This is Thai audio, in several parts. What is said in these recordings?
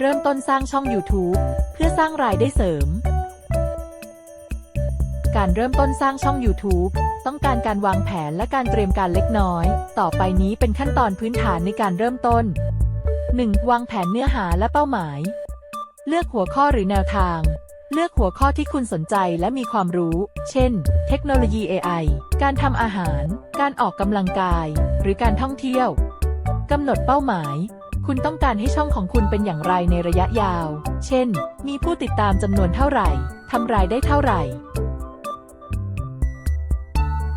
เริ่มต้นสร้างช่อง YouTube เพื่อสร้างรายได้เสริม การเริ่มต้นสร้างช่อง YouTube ต้องการการวางแผนและการเตรียมการเล็กน้อย ต่อไปนี้เป็นขั้นตอนพื้นฐานในการเริ่มต้น 1. วางแผนเนื้อหาและเป้าหมาย เลือกหัวข้อหรือแนวทาง เลือกหัวข้อที่คุณสนใจและมีความรู้ เช่น เทคโนโลยี AI การทำอาหาร การออกกำลังกาย หรือการท่องเที่ยวกำหนดเป้าหมาย คุณต้องการให้ช่องของคุณเป็นอย่างไรในระยะยาว เช่น มีผู้ติดตามจำนวนเท่าไหร่ ทำรายได้เท่าไหร่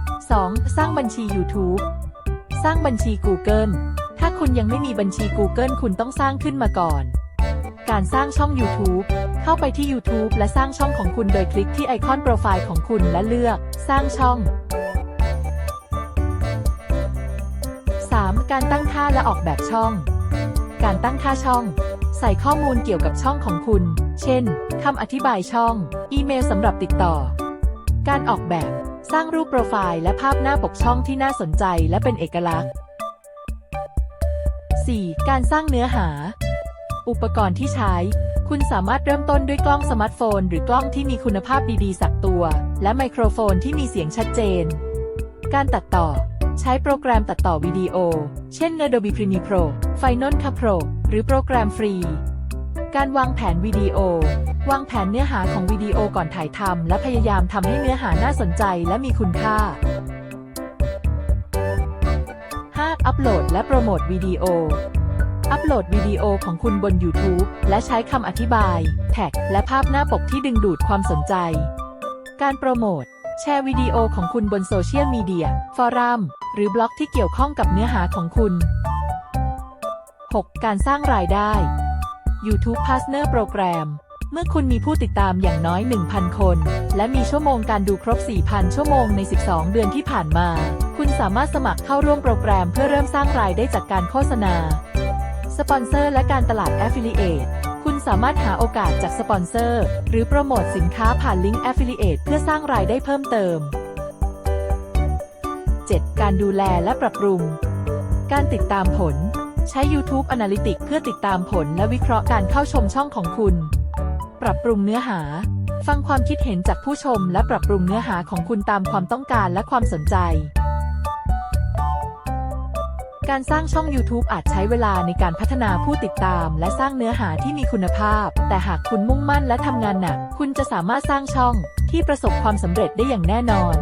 2. สร้างบัญชี YouTube สร้างบัญชี Google ถ้าคุณยังไม่มีบัญชี Google คุณต้องสร้างขึ้นมาก่อน การสร้างช่อง YouTube เข้าไปที่ YouTube และสร้างช่องของคุณโดยคลิกที่ไอคอนโปรไฟล์ของคุณและเลือก สร้างช่อง 3. การตั้งค่าและออกแบบช่อง การตั้งค่าช่อง ใส่ข้อมูลเกี่ยวกับช่องของคุณ เช่น คำอธิบายช่อง อีเมลสำหรับติดต่อ การออกแบบ สร้างรูปโปรไฟล์และภาพหน้าปกช่องที่น่าสนใจและเป็นเอกลักษณ์ 4. การสร้างเนื้อหา อุปกรณ์ที่ใช้ คุณสามารถเริ่มต้นด้วยกล้องสมาร์ทโฟน หรือกล้องที่มีคุณภาพดีๆ สักตัว และไมโครโฟนที่มีเสียงชัดเจน การตัดต่อ ใช้โปรแกรมตัดต่อวิดีโอ เช่น Adobe Premiere Pro Final Cut Pro หรือโปรแกรมฟรี การวางแผนวิดีโอ วางแผนเนื้อหาของวิดีโอก่อนถ่ายทำและพยายามทำให้เนื้อหาน่าสนใจและมีคุณค่า 5. อัปโหลดและโปรโมทวิดีโอ อัปโหลดวิดีโอของคุณบน YouTube และใช้คำอธิบาย แท็ก และภาพหน้าปกที่ดึงดูดความสนใจ การโปรโมท แชร์วิดีโอของคุณบนโซเชียลมีเดีย ฟอรัม หรือบล็อกที่เกี่ยวข้องกับเนื้อหาของคุณ 6. การสร้างรายได้ YouTube Partner Program เมื่อคุณมีผู้ติดตามอย่างน้อย 1,000 คน และมีชั่วโมงการดูครบ 4,000 ชั่วโมงใน 12 เดือนที่ผ่านมา คุณสามารถสมัครเข้าร่วมโปรแกรมเพื่อเริ่มสร้างรายได้จากการโฆษณา สปอนเซอร์และการตลาด Affiliate คุณสามารถหาโอกาสจากสปอนเซอร์ หรือโปรโมทสินค้าผ่านลิงก์ Affiliate เพื่อสร้างรายได้เพิ่มเติม 7. การดูแลและปรับปรุง การติดตามผล ใช้ YouTube Analytics เพื่อติดตามผลและวิเคราะห์การเข้าชมช่องของคุณ ปรับปรุงเนื้อหา ฟังความคิดเห็นจากผู้ชม และปรับปรุงเนื้อหาของคุณตามความต้องการและความสนใจ การสร้างช่อง YouTube อาจใช้เวลาในการพัฒนาผู้ติดตาม และสร้างเนื้อหาที่มีคุณภาพ แต่หากคุณมุ่งมั่นและทำงานหนัก คุณจะสามารถสร้างช่องที่ประสบความสำเร็จได้อย่างแน่นอน